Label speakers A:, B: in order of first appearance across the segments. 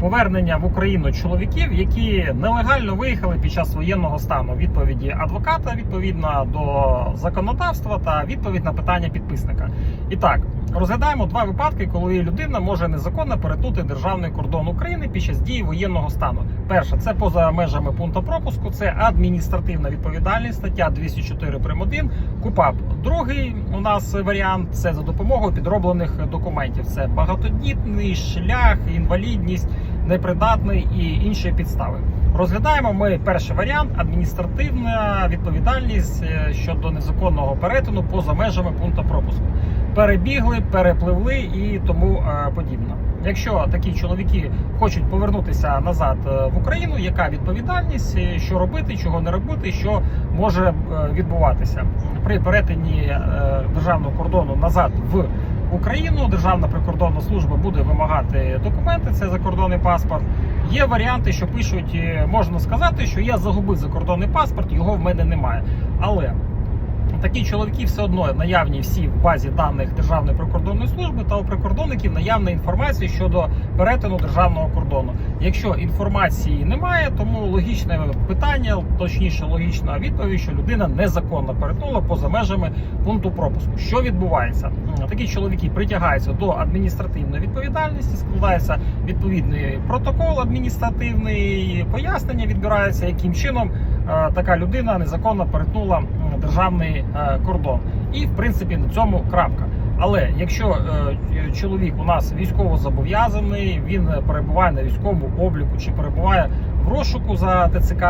A: повернення в Україну чоловіків, які нелегально виїхали під час воєнного стану. Відповіді адвоката відповідно до законодавства та відповідь на питання підписника. І так. Розглядаємо два випадки, коли людина може незаконно перетнути державний кордон України під час дії воєнного стану. Перше, це поза межами пункту пропуску, це адміністративна відповідальність, стаття 204 прим. 1 КУПАП. Другий у нас варіант це за допомогою підроблених документів. Це багатодітний шлях, інвалідність, непридатний і інші підстави. Розглядаємо ми перший варіант адміністративна відповідальність е, щодо незаконного перетину поза межами пункту пропуску. Перебігли, перепливли і тому е, подібне. Якщо такі чоловіки хочуть повернутися назад е, в Україну, яка відповідальність, що робити, чого не робити, що може відбуватися при перетині державного кордону назад в Україну, Державна прикордонна служба буде вимагати документи, це закордонний паспорт. Є варіанти, що пишуть, е, можна сказати, що я загубив закордонний паспорт, його в мене немає. Але такі чоловіки все одно наявні всі в базі даних Державної прикордонної служби та у прикордонників наявна інформація щодо перетину державного кордону. Якщо інформації немає, тому логічне питання, точніше, логічна відповідь, що людина незаконно перетнула поза межами пункту пропуску. Що відбувається? Такі чоловіки притягаються до адміністративної відповідальності, складається відповідний протокол адміністративний, пояснення відбирається, яким чином е, така людина незаконно перетнула державний е, кордон. І в принципі на цьому крапка. Але якщо е, чоловік у нас військово зобов'язаний, він перебуває на військовому обліку чи перебуває в розшуку за ТЦК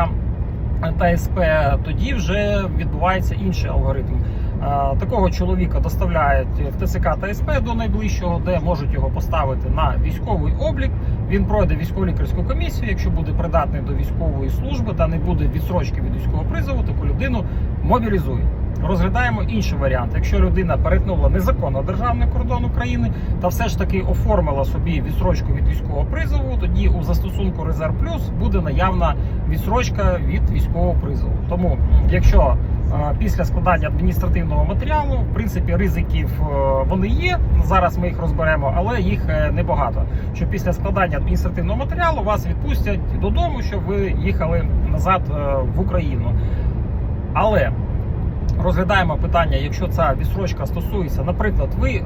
A: та СП, тоді вже відбувається інший алгоритм. Е, Такого чоловіка доставляють в ТЦК та СП до найближчого, де можуть його поставити на військовий облік. Він пройде військово-лікарську комісію. Якщо буде придатний до військової служби та не буде відсрочки від військового призову, таку людину мобілізують. Розглядаємо інший варіант. Якщо людина перетнула незаконно державний кордон України та все ж таки оформила собі відсрочку від військового призову, тоді у застосунку Резерв Плюс буде наявна відсрочка від військового призову. Тому, якщо після складання адміністративного матеріалу, в принципі, ризиків е, вони є. Зараз ми їх розберемо, але їх е, небагато. Що після складання адміністративного матеріалу вас відпустять додому, щоб ви їхали назад е, в Україну. Але розглядаємо питання, якщо ця відсрочка стосується, наприклад, ви е,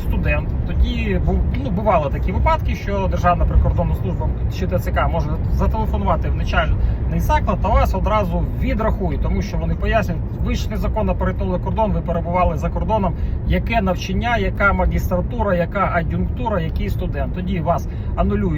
A: студент, тоді ну, бували такі випадки, що Державна прикордонна служба чи ТЦК може зателефонувати в начальний заклад, та вас одразу відрахують, тому що вони пояснюють, ви ж незаконно перетнули кордон, ви перебували за кордоном, яке навчання, яка магістратура, яка ад'юнктура, який студент. Тоді вас анулюють.